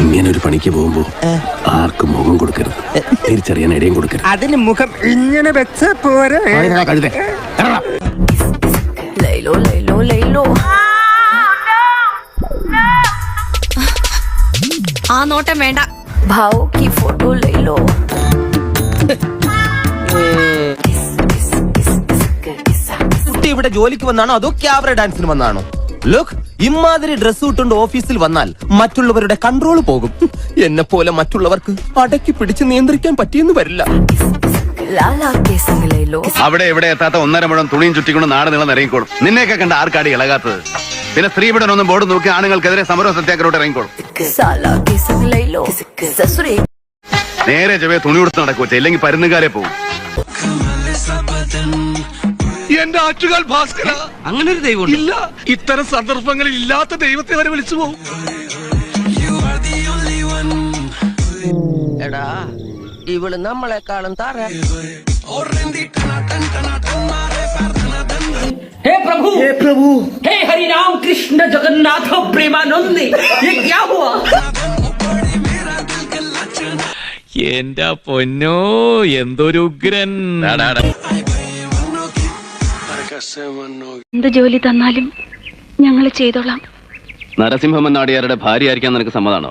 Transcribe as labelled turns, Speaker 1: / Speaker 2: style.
Speaker 1: ഇങ്ങനെ ഒരു പണിക്ക് പോകുമ്പോ ആർക്കും മുഖം കൊടുക്കരുത്. തിരിച്ചറിയാൻ ഇടയും കൊടുക്കരുത്.
Speaker 2: അതിന് മുഖം ഇങ്ങനെ വെച്ച പോരെ?
Speaker 3: ലൈലോ ലൈലോ ലൈലോ. ആ നോട്ടം വേണ്ട. ഭാവോ ഫോട്ടോ
Speaker 2: കുട്ടി ഇവിടെ ജോലിക്ക് വന്നാണോ അതോ ക്യാമറ ഡാൻസിന് വന്നാണോ? ലുക്ക് ഇമാതിരി ഡ്രസ് ഇട്ടുകൊണ്ട് ഓഫീസിൽ വന്നാൽ മറ്റുള്ളവരുടെ കൺട്രോൾ പോകും. എന്നെ പോലെ മറ്റുള്ളവർക്ക് അടക്കി പിടിച്ച് നിയന്ത്രിക്കാൻ പറ്റിയെന്ന് വരില്ല.
Speaker 4: അവിടെ ഇവിടെ എത്താത്ത ഒന്നര മുഴം തുണിയും ചുറ്റിക്കൊണ്ട് നാട് നീളം ഇറങ്ങിക്കോളും നിന്നെയൊക്കെ കണ്ട ആർക്കാടി ഇളകാത്തത്? പിന്നെ സ്ത്രീപീഡനൊന്നും ബോർഡ് നോക്കി ആണുങ്ങൾക്കെതിരെ സമരവും സത്യാഗ്രഹോട്ട് ഇറങ്ങിക്കോളും. നേരെ ചെവേ തുണി കൊടുത്ത് നടക്കൂച്ച ഇല്ലെങ്കിൽ പരുന്നുകാരെ പോകും
Speaker 5: എന്റെ ആറ്റുകാൽ ഭാസ്കര അങ്ങനെ ഒരു ദൈവം ഇല്ല ഇത്തരം സന്ദർഭങ്ങളിൽ ഇല്ലാത്ത ദൈവത്തെ വരെ വിളിച്ചു പോകും
Speaker 6: എടാ ഇവള് നമ്മളെക്കാളും താറ
Speaker 7: हे प्रभु हे प्रभु हे हरि राम कृष्ण जगन्नाथ प्रेमानंद ये क्या हुआ
Speaker 8: എന്റെ പൊന്നോ എന്തൊരു ഉഗ്രൻ
Speaker 9: എന്ത് ജോലി തന്നാലും ഞങ്ങൾ ചെയ്തോളാം.
Speaker 4: നരസിംഹം നാടിയാരുടെ ഭാര്യ ആയിരിക്കാൻ നിനക്ക് സമ്മതാണോ